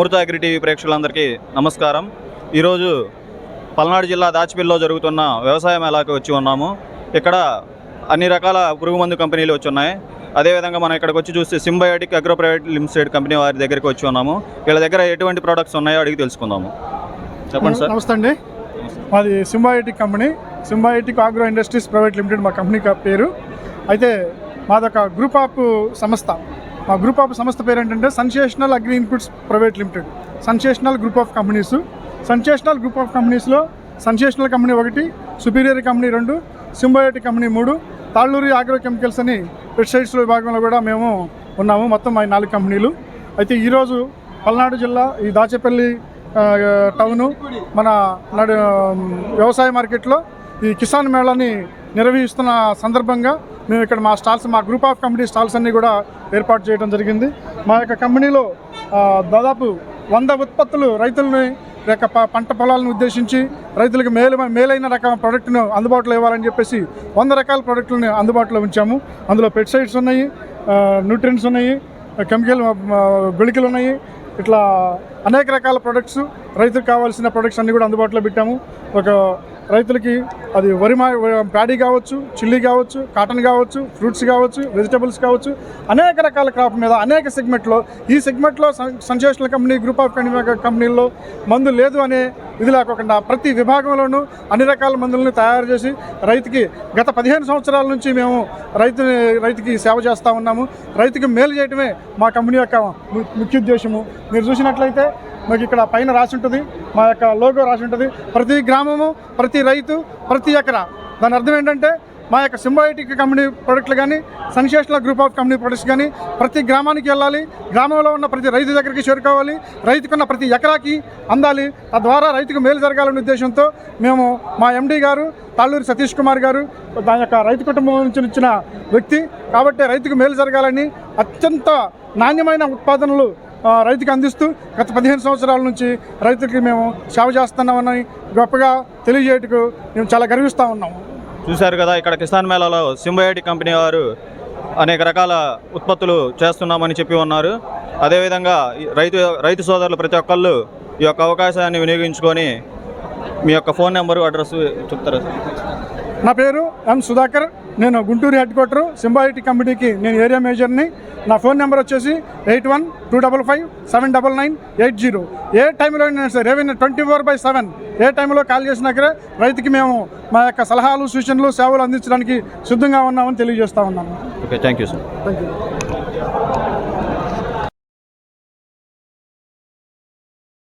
అమృత agri TV ప్రేక్షకులందరికీ నమస్కారం. ఈరోజు పల్నాడు జిల్లా దాచిపల్లిలో జరుగుతున్న వ్యవసాయ మేళాకు వచ్చి ఉన్నాము. ఇక్కడ అన్ని రకాల పురుగు మందు కంపెనీలు వచ్చి ఉన్నాయి. అదేవిధంగా మనం ఇక్కడికి వచ్చి చూస్తే symbiotic agro private limited company వారి దగ్గరికి వచ్చి ఉన్నాము. వీళ్ళ దగ్గర ఎటువంటి ప్రోడక్ట్స్ ఉన్నాయో అడిగి తెలుసుకుందాము. చెప్పండి సార్. నమస్తే అండి. మాది symbiotic company. Symbiotic agro industries private limited మా కంపెనీ పేరు. అయితే మాదొక గ్రూప్ ఆఫ్ సంస్థ. మా గ్రూప్ ఆఫ్ సంస్థ పేరు ఏంటంటే sensational agri inputs private limited sensational group of companies sensational group of కంపెనీస్లో సన్సేషనల్ కంపెనీ ఒకటి సుపీరియర్ కంపెనీ రెండు సింబయోటిక్ కంపెనీ మూడు తాళ్ళూరి ఆగ్రో కెమికల్స్ అని పెస్టిసైడ్స్ విభాగంలో కూడా మేము ఉన్నాము. మొత్తం మా నాలుగు కంపెనీలు. అయితే ఈరోజు పల్నాడు జిల్లా ఈ దాచేపల్లి టౌను మన నడు వ్యవసాయ మార్కెట్లో ఈ కిసాన్ మేళాని నిర్వహిస్తున్న సందర్భంగా మేము ఇక్కడ మా స్టాల్స్ మా గ్రూప్ ఆఫ్ కంపెనీ స్టాల్స్ అన్నీ కూడా ఏర్పాటు చేయడం జరిగింది. మా యొక్క కంపెనీలో దాదాపు వంద ఉత్పత్తులు రైతులని యొక్క పంట పొలాలను ఉద్దేశించి రైతులకు మేలు మేలైన రకం ప్రోడక్ట్ను అందుబాటులో ఇవ్వాలని చెప్పేసి వంద రకాల ప్రోడక్టులను అందుబాటులో ఉంచాము. అందులో పెస్టిసైడ్స్ ఉన్నాయి న్యూట్రియన్స్ ఉన్నాయి కెమికల్ గుళికలు ఉన్నాయి. ఇట్లా అనేక రకాల ప్రొడక్ట్స్ రైతులకు కావాల్సిన ప్రొడక్ట్స్ అన్నీ కూడా అందుబాటులో పెట్టాము. ఒక రైతులకి అది వరి మా ప్యాడీ కావచ్చు చిల్లీ కావచ్చు కాటన్ కావచ్చు ఫ్రూట్స్ కావచ్చు వెజిటబుల్స్ కావచ్చు అనేక రకాల క్రాప్ మీద అనేక సెగ్మెంట్లో ఈ సెగ్మెంట్లో సంచేషనల్ కంపెనీ గ్రూప్ ఆఫ్ కంపెనీల్లో మందు లేదు అనే ఇది లేకుండా ప్రతి విభాగంలోనూ అన్ని రకాల మందులను తయారు చేసి రైతుకి గత పదిహేను సంవత్సరాల నుంచి మేము రైతు రైతుకి సేవ చేస్తూ ఉన్నాము. రైతుకి మేలు చేయటమే మా కంపెనీ యొక్క ముఖ్య ఉద్దేశము. మీరు చూసినట్లయితే మీకు ఇక్కడ పైన రాసి ఉంటుంది. మా యొక్క లోగో రాసి ఉంటుంది. ప్రతి గ్రామము ప్రతి రైతు ప్రతి ఎకరా. దాని అర్థం ఏంటంటే మా యొక్క సింబయోటిక్ కంపెనీ ప్రొడక్ట్లు కానీ sensational group of company products కానీ ప్రతి గ్రామానికి వెళ్ళాలి. గ్రామంలో ఉన్న ప్రతి రైతు దగ్గరికి చేరుకోవాలి. రైతుకున్న ప్రతి ఎకరాకి అందాలి. తద్వారా రైతుకు మేలు జరగాలనే ఉద్దేశంతో మేము మా ఎండీ గారు తాళ్ళూరి సతీష్ కుమార్ గారు దాని యొక్క రైతు కుటుంబం నుంచి వచ్చిన వ్యక్తి. కాబట్టి రైతుకు మేలు జరగాలని అత్యంత నాణ్యమైన ఉత్పాదనలు రైతుకి అందిస్తూ గత పదిహేను సంవత్సరాల నుంచి రైతుకి మేము సేవ చేస్తున్నామని గొప్పగా తెలియజేయటకు మేము చాలా గర్విస్తూ ఉన్నాము. చూశారు కదా ఇక్కడ కిసాన్ మేళాలో సింబయోటిక్ కంపెనీ వారు అనేక రకాల ఉత్పత్తులు చేస్తున్నామని చెప్పి ఉన్నారు. అదేవిధంగా ఈ రైతు రైతు సోదరులు ప్రతి ఒక్కళ్ళు ఈ యొక్క అవకాశాన్ని వినియోగించుకొని మీ యొక్క ఫోన్ నెంబరు అడ్రస్ చెప్తారా? నా పేరు ఎం సుధాకర్. నేను గుంటూరు హెడ్ క్వార్టర్ సింబాయిటీ కంపెనీకి నేను ఏరియా మేజర్ని. నా ఫోన్ నెంబర్ వచ్చేసి eight one two double five seven double nine eight zero. ఏ టైంలో అయినా సరే revenue twenty four by seven. ఏ టైంలో కాల్ చేసినా సరే రైతుకి మేము మా యొక్క సలహాలు సూచనలు సేవలు అందించడానికి సిద్ధంగా ఉన్నామని తెలియజేస్తా ఉన్నాము okay thank you sir. Thank you